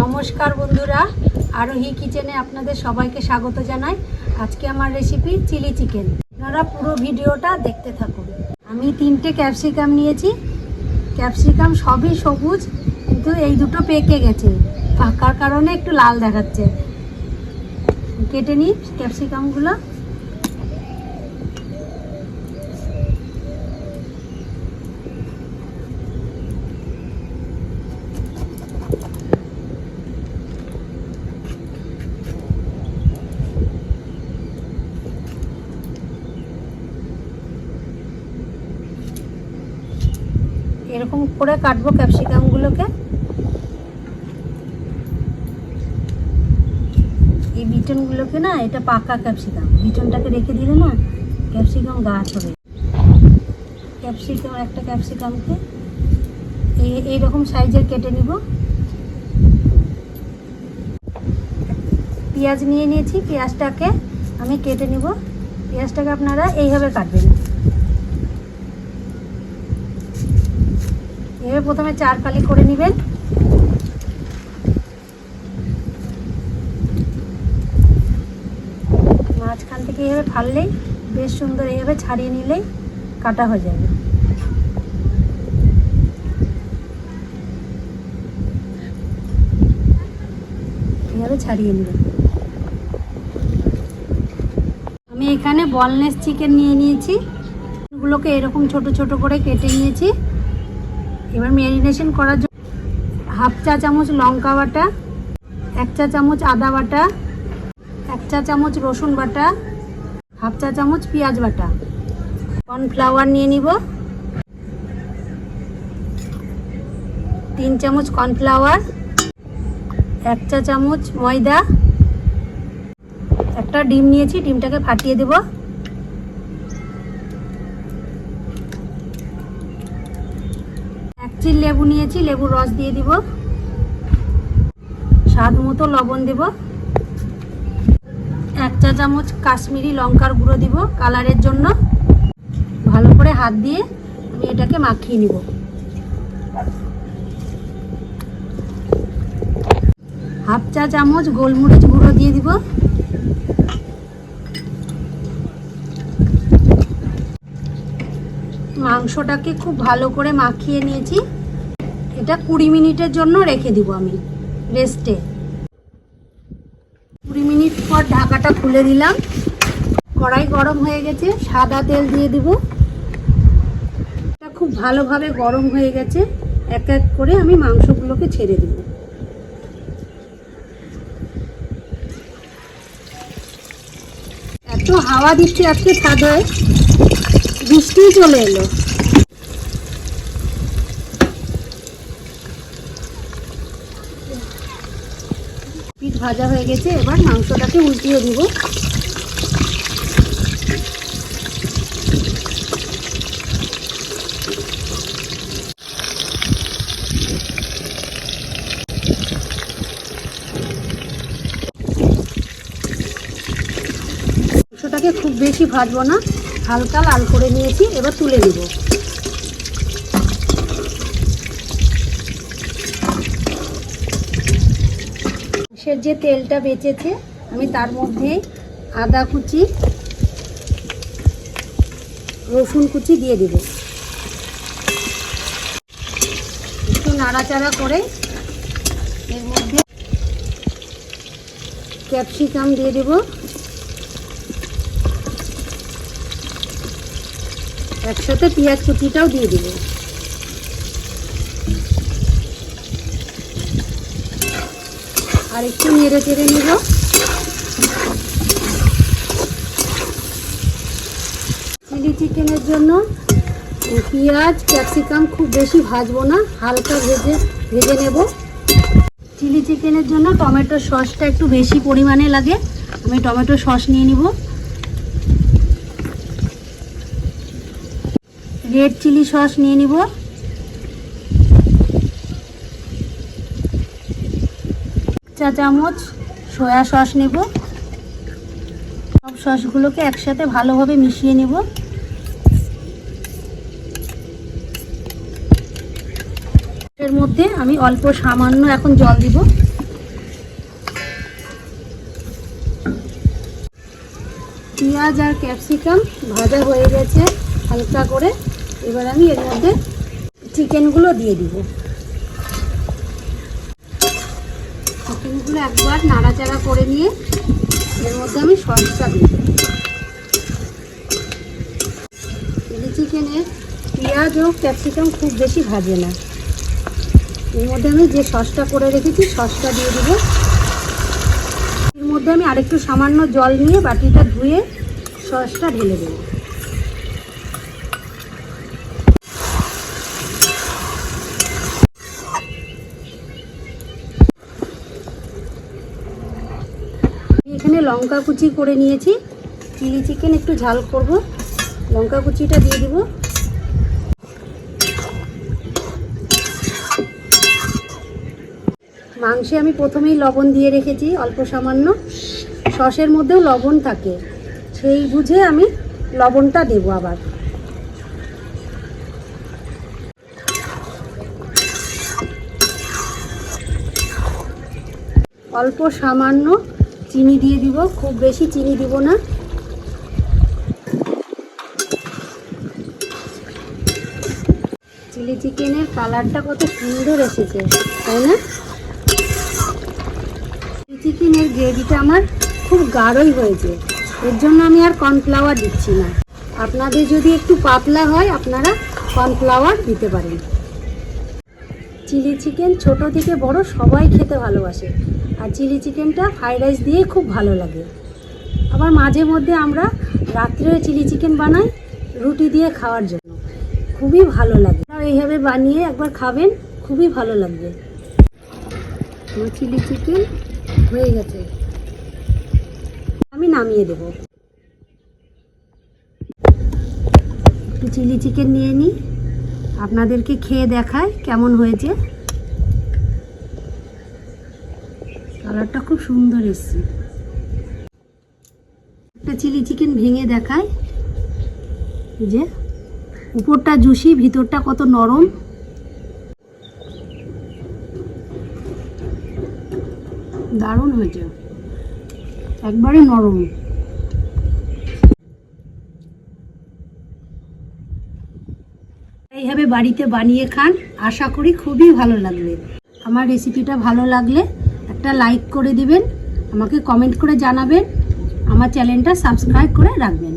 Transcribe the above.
নমস্কার বন্ধুরা, আরোহী কিচেনে আপনাদের সবাইকে স্বাগত জানাই। আজকে আমার রেসিপি চিলি চিকেন। আপনারা পুরো ভিডিওটা দেখতে থাকুন। আমি তিনটে ক্যাপসিকাম নিয়েছি। ক্যাপসিকাম সবই সবুজ, কিন্তু এই দুটো পেকে গেছে। পাকার কারণে একটু লাল দেখাচ্ছে। কেটে নিই ক্যাপসিকামগুলো। এরকম করে কাটবো ক্যাপসিকামগুলোকে এই বিটনগুলোকে না, এটা পাকা ক্যাপসিকাম। বিটনটাকে রেখে দিলে না, ক্যাপসিকাম গাছ হবে। ক্যাপসিকাম, একটা ক্যাপসিকামকে এই, এইরকম সাইজের কেটে নিব। পেঁয়াজ নিয়ে নিয়েছি, পেঁয়াজটাকে আমি কেটে নিব। পেঁয়াজটাকে আপনারা এইভাবে কাটবেন। এভাবে প্রথমে চার কালি করে নেবেন। মাঝখান থেকে এভাবে ফাললেই, বেশ সুন্দর এইভাবে ছাড়িয়ে নিলেই কাটা হয়ে যাবে। এইভাবে ছাড়িয়ে নেবেন। আমি এখানে বলনেস চিকেন নিয়ে নিয়েছি। এগুলোকে এরকম ছোট ছোট করে কেটে নিয়েছি। এবার ম্যারিনেশন করার জন্য হাফ চা চামচ লঙ্কা বাটা, এক চা চামচ আদা বাটা, এক চা চামচ রসুন বাটা হাফ চা চামচ পেঁয়াজ বাটা। কর্নফ্লাওয়ার নিয়ে নিব। তিন চামচ কর্নফ্লাওয়ার এক চা চামচ ময়দা, একটা ডিম নিয়েছি, ডিমটাকে ফাটিয়ে দেবো। এক লেবু নিয়েছি, লেবুর রস দিয়ে দিব। স্বাদ মতো লবণ দেব। এক চা চামচ কাশ্মীরি লঙ্কার গুঁড়ো দিব কালারের জন্য। ভালো করে হাত দিয়ে আমি এটাকে মাখিয়ে নিব। হাফ চা চামচ গোলমরিচ গুঁড়ো দিয়ে দিব। মাংসটাকে খুব ভালো করে মাখিয়ে নিয়েছি। এটা কুড়ি মিনিটের জন্য রেখে দিব আমি রেস্টে কুড়ি মিনিট পর ঢাকাটা খুলে দিলাম। কড়াই গরম হয়ে গেছে, সাদা তেল দিয়ে দিব। এটা খুব ভালোভাবে গরম হয়ে গেছে, এক এক করে আমি মাংসগুলোকে ছেড়ে দেব। এত হাওয়া দিচ্ছে আজকে ছাদে বৃষ্টি চলে এলো। ভাজা হয়ে গেছে, এবার মাংসটাকে উল্টিয়ে দিব। মাংসটাকে খুব বেশি ভাজবো না, হালকা লাল করে নিয়েছি, এবার তুলে নেব। সে যে তেলটা বেঁচেছে, আমি তার মধ্যে আদা কুচি, রসুন কুচি দিয়ে দেব। একটু নাড়াচাড়া করে এর মধ্যে ক্যাপসিকাম দিয়ে দেবো। একসাথে পেঁয়াজ কুচিটাও দিয়ে দেব। আর একটু নেড়ে চেড়ে নিব। চিলি চিকেনের জন্য পেঁয়াজ, ক্যাপসিকাম খুব বেশি ভাজবো না, হালকা ভেজে ভেজে নেব। চিলি চিকেনের জন্য টমেটো সসটা একটু বেশি পরিমাণে লাগে, আমি টমেটো সস নিয়ে নিব। রেড চিলি সস নিয়ে নিব। চা চামচ সয়া সস নেব। সব সসগুলোকে একসাথে ভালোভাবে মিশিয়ে নেব। এর মধ্যে আমি অল্প সামান্য এখন জল দিব। পেঁয়াজ আর ক্যাপসিকাম ভাজা হয়ে গেছে হালকা করে। এবার আমি এর মধ্যে চিকেনগুলো দিয়ে দিব। চিকেনগুলো একবার নাড়াচাড়া করে নিয়ে এর মধ্যে আমি সসটা দিই। চিলি চিকেনে পেঁয়াজ ও ক্যাপসিকাম খুব বেশি ভাজে না। এর মধ্যে আমি যে সসটা করে রেখেছি, সসটা দিয়ে দিব। এর মধ্যে আমি আরেকটু সামান্য জল নিয়ে বাটিটা ধুয়ে সসটা ঢেলে দেবো এখানে লঙ্কা কুচি করে নিয়েছি। চিলি চিকেন একটু ঝাল করব। লঙ্কা কুচিটা দিয়ে দিব। মাংসে আমি প্রথমেই লবণ দিয়ে রেখেছি, অল্প সামান্য। সসের মধ্যেও লবণ থাকে। সেই বুঝে আমি লবণটা দেবো আবার। অল্প সামান্য চিনি দিয়ে দিব, খুব বেশি চিনি দিব না। চিলি চিকেনের কালারটা কত সুন্দর এসেছে, তাই না? চিলি চিকেনের গ্রেভিটা আমার খুব গাঢ়ই হয়েছে, এর জন্য আমি আর কর্নফ্লাওয়ার দিচ্ছি না। আপনাদের যদি একটু পাতলা হয়, আপনারা কর্নফ্লাওয়ার দিতে পারেন। চিলি চিকেন ছোট থেকে বড় সবাই খেতে ভালোবাসে। আর চিলি চিকেনটা ফ্রাইড রাইস দিয়ে খুব ভালো লাগে। আবার মাঝে মধ্যে আমরা রাত্রে চিলি চিকেন বানাই, রুটি দিয়ে খাওয়ার জন্য। খুবই ভালো লাগে। এইভাবে বানিয়ে একবার খাবেন, খুবই ভালো লাগবে। চিলি চিকেন হয়ে গেছে। আমি নামিয়ে দেব। একটু চিলি চিকেন নিয়ে নিই। আপনাদেরকে খেয়ে দেখায় কেমন হয়েছে। কালারটা খুব সুন্দর এসছে। একটা চিলি চিকেন ভেঙে দেখায়। এই যে, উপরটা জুসি, ভিতরটা কত নরম। দারুণ হয়েছে। একবারে নরম। এইভাবে বাড়িতে বানিয়ে খান, আশা করি খুবই ভালো লাগবে। আমার রেসিপিটা ভালো লাগলে একটা লাইক করে দিবেন আমাকে কমেন্ট করে জানাবেন আমার চ্যানেলটা সাবস্ক্রাইব করে রাখবেন।